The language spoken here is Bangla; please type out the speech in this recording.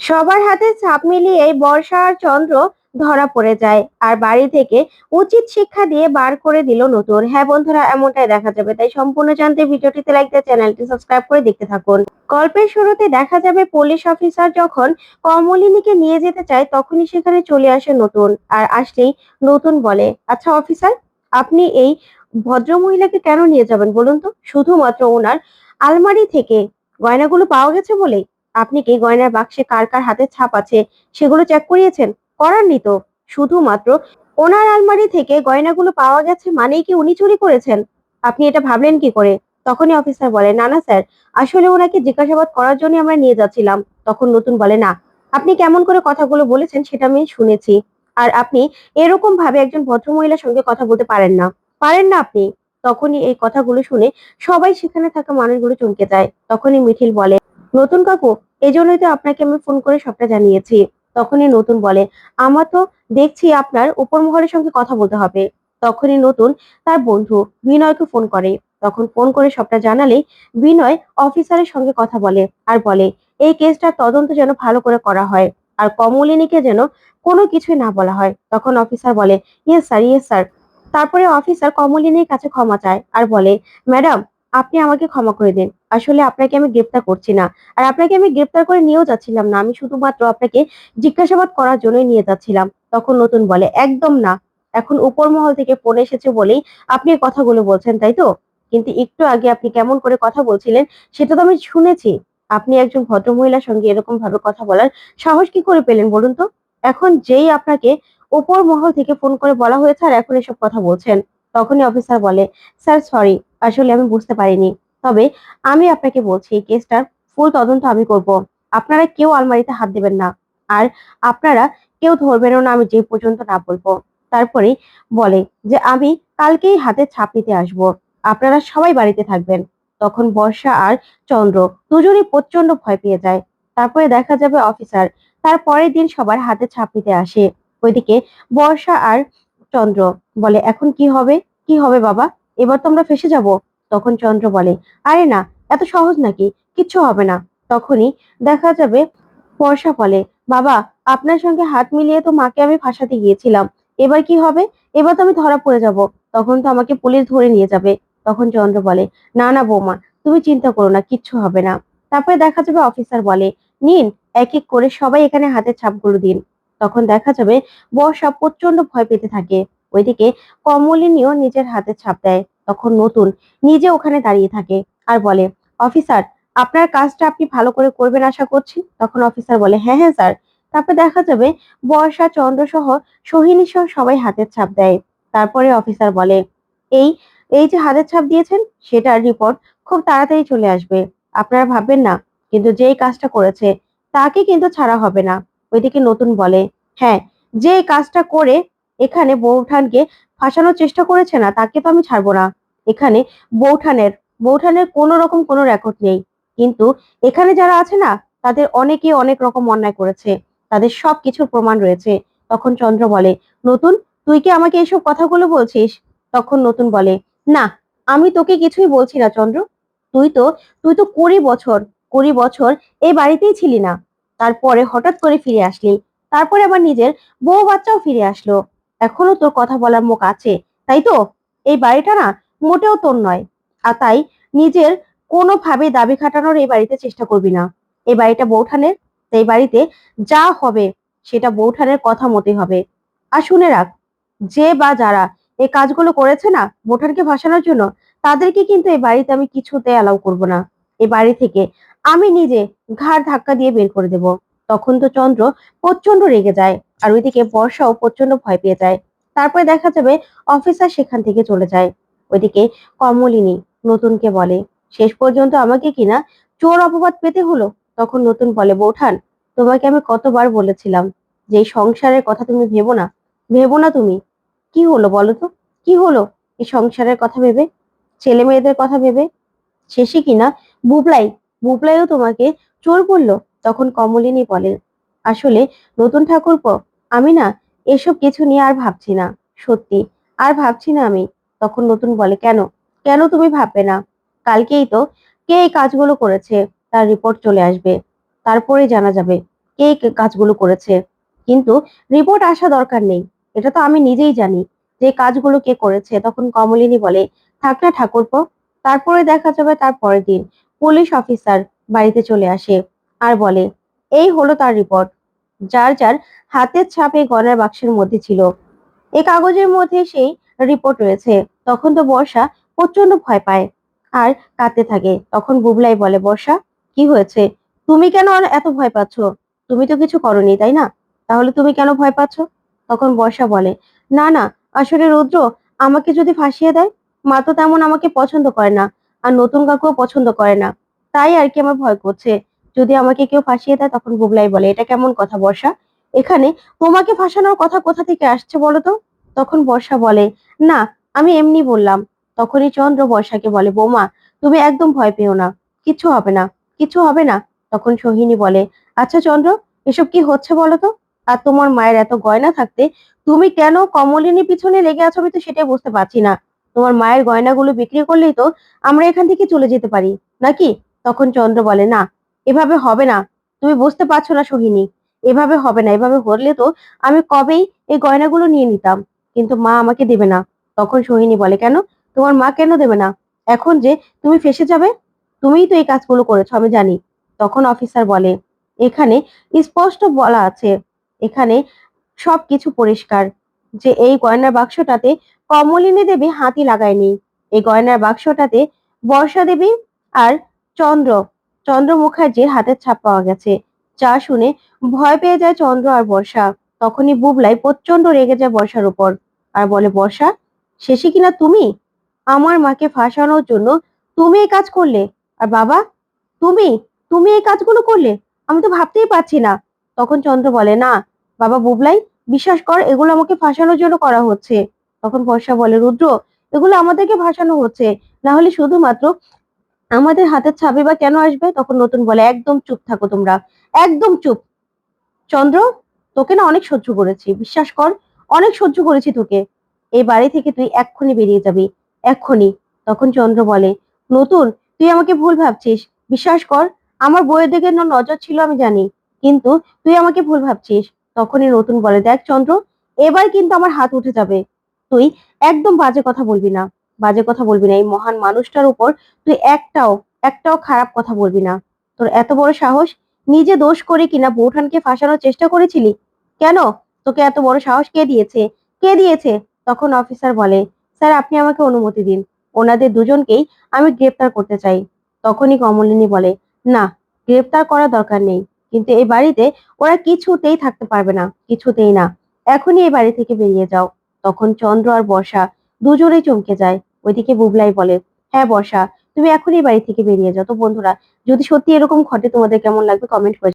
সবার হাতে ছাপ মিলিয়ে বর্ষা আর চন্দ্র ধরা পড়ে যায়। আর বাড়ি থেকে উচিত শিক্ষা দিয়ে বার করে দিল নতুন। হ্যাঁ বন্ধুরা, এমনটাই দেখা যাবে। তাই সম্পূর্ণ জানতে ভিডিওটিতে লাইক দিয়ে চ্যানেলটি সাবস্ক্রাইব করে দেখতে থাকুন। গল্পের শুরুতে দেখা যাবে পুলিশ অফিসার যখন কমলিনীকে নিয়ে যেতে চায়, তখনই সেখানে চলে আসে নতুন আর আসলেই নতুন বলে। আচ্ছা অফিসার আপনি এই ভদ্র মহিলাকে কেন নিয়ে যাবেন বলুন তো? শুধুমাত্র ওনার আলমারি থেকে গয়নাগুলো পাওয়া গেছে বলেই? আপনি কি গয়নার বাক্সে কার কার হাতে ছাপ আছে সেগুলো চেক করিয়েছেন? করাননি তো। শুধুমাত্র ওনার আলমারি থেকে গয়নাগুলো পাওয়া গেছে মানেই কি উনি চুরি করেছেন? আপনি এটা ভাবলেন কি করে? তখনই অফিসার বলে, না না স্যার, আসলে ওনাকে জিজ্ঞাসাবাদ করার জন্য আমরা নিয়ে যাচ্ছিলাম। তখন নতুন বলে, না, আপনি কেমন করে কথাগুলো বলেছেন সেটা আমি শুনেছি। আর আপনি এরকম ভাবে একজন ভদ্রমহিলার সঙ্গে কথা বলতে পারেন না। পারেন না আপনি? তখনই এই কথাগুলো শুনে সবাই সেখানে থাকা মানুষগুলো চমকে যায়। তখনই মিঠিল বলে নতুন কাকু এই জন্যই তো আপনাকে আমি ফোন করে সবটা জানিয়েছি। তখনই নতুন বলে, আমার তো দেখছি আপনার উপর মহলের সঙ্গে কথা বলতে হবে। তখনই নতুন তার বন্ধু বিনয়কে ফোন করে। তখন ফোন করে সবটা জানালে বিনয় অফিসারের সঙ্গে কথা বলে আর বলে, এই কেসটা তদন্ত যেন ভালো করে করা হয় আর কমলিনীকে যেন কোনো কিছুই না বলা হয়। তখন অফিসার বলে ইয়েস স্যার ইয়েস স্যার তারপরে অফিসার কমলিনীর কাছে ক্ষমা চায় আর বলে ম্যাডাম আপনি আমাকে ক্ষমা করে দিন। আসলে আপনাকে আমি গ্রেপ্তার করছি না। আর আপনাকে আমি গ্রেপ্তার করে নিয়েও যাচ্ছিলাম না। আমি শুধুমাত্র আপনাকে জিজ্ঞাসাবাদ করার জন্যই নিয়ে যাচ্ছিলাম। তখন নতুন বলে, একদম না। এখন উপর মহল থেকে ফোন এসেছে বলেই আপনি কথাগুলো বলছেন, তাই তো? কিন্তু একটু আগে আপনি কেমন করে কথা বলছিলেন, সেটা তো আমি শুনেছি। আপনি একজন ভদ্রমহিলার সঙ্গে এরকম ভাবে কথা বলার সাহস কি করে পেলেন বলুন তো? এখন যেই আপনাকে উপর মহল থেকে ফোন করে বলা হয়েছে আর এখন এসব কথা বলছেন, তখনই অফিসার বলে স্যার সরি আসলে আমি বুঝতে পারিনি। তবে আমি আপনাকে বলছি কেসটার ফুল তদন্ত আমি করব। আপনারা কেউ আলমারিতে হাত দেবেন না। আর আপনারা কেউ ধরবেনও না, আমি যে পর্যন্ত না বলব। তারপরে বলে যে, আমি কালকেই হাতে ছাপ নিতে আসব। আপনারা সবাই বাড়িতে থাকবেন। তখন বর্ষা আর চন্দ্র দুজনই প্রচণ্ড ভয় পেয়ে যায়। তারপরে দেখা যাবে অফিসার তার পরের দিন সবার হাতে ছাপ নিতে আসে। ওইদিকে বর্ষা আর চন্দ্র বলে, এখন কি হবে? কি হবে বাবা? এবার তো আমরা ফেসে যাব, তখন চন্দ্র বলে, আরে না, এত সহজ নাকি? কিচ্ছু হবে না। তখনই দেখা যাবে বর্ষা বলে, বাবা, আপনার সঙ্গে হাত মিলিয়ে তো মাকে আমি ফাঁসাতে গিয়েছিলাম। এবার কি হবে? এবার তো আমি ধরা পড়ে যাব। তখন তো আমাকে পুলিশ ধরে নিয়ে যাবে। তখন চন্দ্র বলে, না না, বৌমা, তুমি চিন্তা করো না, কিচ্ছু হবে না। তারপরে দেখা যাবে অফিসার বলে, নিন, এক এক করে সবাই এখানে হাতের ছাপগুলো দিন। তখন দেখা যাবে বর্ষা প্রচণ্ড ভয় পেতে থাকে। ওইদিকে কমলিনীও নিজের হাতে ছাপ দেয়, তখন নতুন নিজে ওখানে দাঁড়িয়ে থাকে আর বলে, অফিসার, আপনার কাজটা আপনি ভালো করে করবেন আশা করছি? তখন অফিসার বলে হ্যাঁ হ্যাঁ স্যার। তারপর দেখা যাবে বর্ষা, চন্দ্র সহ সোহিনী সহ সবাই হাতের ছাপ দেয়। তারপরে অফিসার বলে, এই এই যে হাতের ছাপ দিয়েছেন, সেটার রিপোর্ট খুব তাড়াতাড়ি চলে আসবে। আপনারা ভাববেন না, কিন্তু যেই কাজটা করেছে, তাকে কিন্তু ছাড়া হবে না। ওইদিকে নতুন বলে হ্যাঁ যে কাজটা করে এখানে বৌঠানকে ফাঁসানোর চেষ্টা করেছে না, তাকে তো আমি ছাড়বো না। এখানে বৌঠানের বৌঠানের কোনো রকম কোনো রেকর্ড নেই। কিন্তু এখানে যারা আছে না, তাদের অনেকে অনেক রকম অন্যায় করেছে। তাদের সব কিছুর প্রমাণ রয়েছে। তখন চন্দ্র বলে, নতুন, তুই কি আমাকে এসব কথাগুলো বলছিস? তখন নতুন বলে, না, আমি তোকে কিছুই বলছি না চন্দ্র। তুই তো তুই তো কুড়ি বছর কুড়ি বছর এই বাড়িতেই ছিলি না। তারপরে হঠাৎ করে ফিরে আসলি। তারপরে আবার নিজের বউ বাচ্চাও ফিরে আসলো। এখনও তোর কথা বলার মুখ আছে, তাই তো? এই বাড়িটা না মোটেও তোর নয়। আর তাই নিজের কোনোভাবে দাবি খাটানোর এই বাড়িতে চেষ্টা করবি না। এই বাড়িটা বৌঠানের, এই বাড়িতে যা হবে সেটা বৌঠানের কথা মতে হবে। আর শুনে রাখ, যে বা যারা এই কাজগুলো করেছে না বৌঠানকে ভাসানোর জন্য, তাদেরকে কিন্তু এই বাড়িতে আমি কিছুতে অ্যালাউ করব না। এই বাড়ি থেকে আমি নিজে ঘাড় ধাক্কা দিয়ে বের করে দেব। তখন তো চন্দ্র প্রচণ্ড রেগে যায় আর ওইদিকে বর্ষাও প্রচণ্ড ভয় পেয়ে যায়। তারপরে দেখা যাবে অফিসার সেখান থেকে চলে যায়। ওইদিকে কমলিনী নতুনকে বলে, শেষ পর্যন্ত আমাকে কিনা চোর অপবাদ পেতে হলো? তখন নতুন বলে, বৌঠান, তোমাকে আমি কতবার বলেছিলাম যে সংসারের কথা তুমি ভেবো না। ভেবো না তুমি। কি হলো বলো তো? কি হলো এই সংসারের কথা ভেবে? ছেলে মেয়েদের কথা ভেবে? শেষে কিনা বুবলাই, বুবলাইও তোমাকে চোর বলল? তখন কমলিনী বলে, আসলে নতুন ঠাকুরপো আমি না এসব কিছু নিয়ে আর ভাবছি না, সত্যি, আর ভাবছি না আমি। তখন নতুন বলে, কেন? কেন তুমি ভাববে না? কালকেই তো কে এই কাজগুলো করেছে, তার রিপোর্ট চলে আসবে তারপরে জানা যাবে কে কাজগুলো করেছে। কিন্তু রিপোর্ট আসা দরকার নেই, এটা তো আমি নিজেই জানি, যে কাজগুলো কে করেছে। তখন কমলিনী বলে, থাক না ঠাকুরপো তারপরে দেখা যাবে তার পরের দিন। পুলিশ অফিসার বাড়িতে চলে আসে। আর বলে, এই হলো তার রিপোর্ট যার যার হাতের ছাপ গয়নার বাক্সের মধ্যে ছিল। এই কাগজের মধ্যে সেই রিপোর্ট রয়েছে। তখন তো বর্ষা প্রচণ্ড ভয় পায় আর কাঁদতে থাকে। তখন বুবলাই বলে, বর্ষা, কি হয়েছে? তুমি কেন এত ভয় পাচ্ছ? তুমি তো কিছু করনি, তাই না? তাহলে তুমি কেন ভয় পাচ্ছ? তখন বর্ষা বলে, না না, আসলে রুদ্র আমাকে যদি ফাঁসিয়ে দেয়, মা তো তেমন আমাকে পছন্দ করে না, আর নতুন কাকুও পছন্দ করে না। তাই আর কি আমার ভয় করছে? যদি আমাকে কেউ ফাঁসিয়ে দেয়, তখন বুবলাই বলে, এটা কেমন কথা বর্ষা? এখানে তোমাকে ফাঁসানোর কথা কোথা থেকে আসছে বলো তো তখন বর্ষা বলে, না, আমি এমনি বললাম। তখনই চন্দ্র বর্ষাকে বলে, বৌমা, তুমি একদম ভয় পেও না কিচ্ছু হবে না, কিছু হবে না। তখন সোহিনী বলে আচ্ছা চন্দ্র, এসব কি হচ্ছে বলো তো আর তোমার মায়ের এত গয়না থাকতে তুমি কেন কমলিনীর পিছনে লেগে আছো আমি তো সেটাই বুঝতে পারছি না। তোমার মায়ের গয়নাগুলো বিক্রি করলেই তো আমরা এখান থেকে চলে যেতে পারি, নাকি? তখন চন্দ্র বলে, না এভাবে হবে না। তুমি বুঝতে পারছ না সোহিনী এভাবে হবে না। এভাবে হলে তো আমি কবেই এই গয়নাগুলো নিয়ে নিতাম। কিন্তু মা আমাকে দেবে না। তখন সোহিনী বলে, কেন? তোমার মা কেন দেবে না? এখন যে তুমি ফেসে যাবে, তুমিই তো এই কাজগুলো করেছ, আমি জানি। তখন অফিসার বলে, এখানে স্পষ্ট বলা আছে, এখানে সবকিছু পরিষ্কার, যে এই গয়নার বাক্সটাতে কমলিনী দেবী হাতি লাগায়নি। এই গয়নার বাক্সটাতে বর্ষা দেবী আর চন্দ্র চন্দ্র মুখার্জির হাতের ছাপ পাওয়া গেছে। যা শুনে ভয় পেয়ে যায় চন্দ্র আর বর্ষা। তখনই বুবলাই প্রচণ্ড রেগে যায় বর্ষার উপর। আর বলে, বর্ষা, শেষে কিনা তুমি? আমার মাকে ফাঁসানোর জন্য তুমি এই কাজ করলে। আর বাবা, তুমি তুমি এই কাজগুলো করলে? আমি তো ভাবতেই পারছি না। তখন চন্দ্র বলে, না, বাবা বুবলাই, বিশ্বাস কর, এগুলো আমাকে ফাঁসানোর জন্য করা হচ্ছে। তখন বর্ষা বলে, রুদ্র, এগুলো আমাদেরকে ফাঁসানো হচ্ছে। না হলে শুধুমাত্র আমাদের হাতের ছাবি বা কেন আসবে? তখন নতুন বলে, একদম চুপ থাকো তোমরা, একদম চুপ। চন্দ্র, তোকে না অনেক সহ্য করেছি, বিশ্বাস কর, অনেক সহ্য করেছি তোকে। এই বাড়ি থেকে তুই এক্ষুনি বেরিয়ে যাবি, এক্ষুনি। তখন চন্দ্র বলে, নতুন, তুই আমাকে ভুল ভাবছিস, বিশ্বাস কর, আমার বইয়ের দিকে নজর ছিল আমি জানি, কিন্তু তুই আমাকে ভুল ভাবছিস। তখনই নতুন বলে, দেখ চন্দ্র, এবার কিন্তু আমার হাত উঠে যাবে, তুই একদম বাজে কথা বলবি না। বাজে কথা বলবি না। এই মহান মানুষটার উপর তুই একটাও একটাও খারাপ কথা বলবি না। তোর এত বড় সাহস নিজে দোষ করে কিনা বৌঠানকে ফাঁসানোর চেষ্টা করেছিলি? কেন? তোকে এত বড় সাহস কে দিয়েছে? কে দিয়েছে? তখন অফিসার বলে, স্যার, আপনি আমাকে অনুমতি দিন। ওনাদের দুজনকেই আমি গ্রেপ্তার করতে চাই। তখনই কমলিনী বলে, না, গ্রেপ্তার করার দরকার নেই। কিন্তু এই বাড়িতে ওরা কিছুতেই থাকতে পারবে না, কিছুতেই না। এখনই এই বাড়ি থেকে বেরিয়ে যাও। তখন চন্দ্র আর বর্ষা দুজনেই চমকে যায়। ওইদিকে বুবলাই বলে হ্যাঁ বর্ষা, তুমি এখনই বাড়ি থেকে বেরিয়ে যাও। তো বন্ধুরা, যদি সত্যি এরকম ঘটে, তোমাদের কেমন লাগবে কমেন্ট করে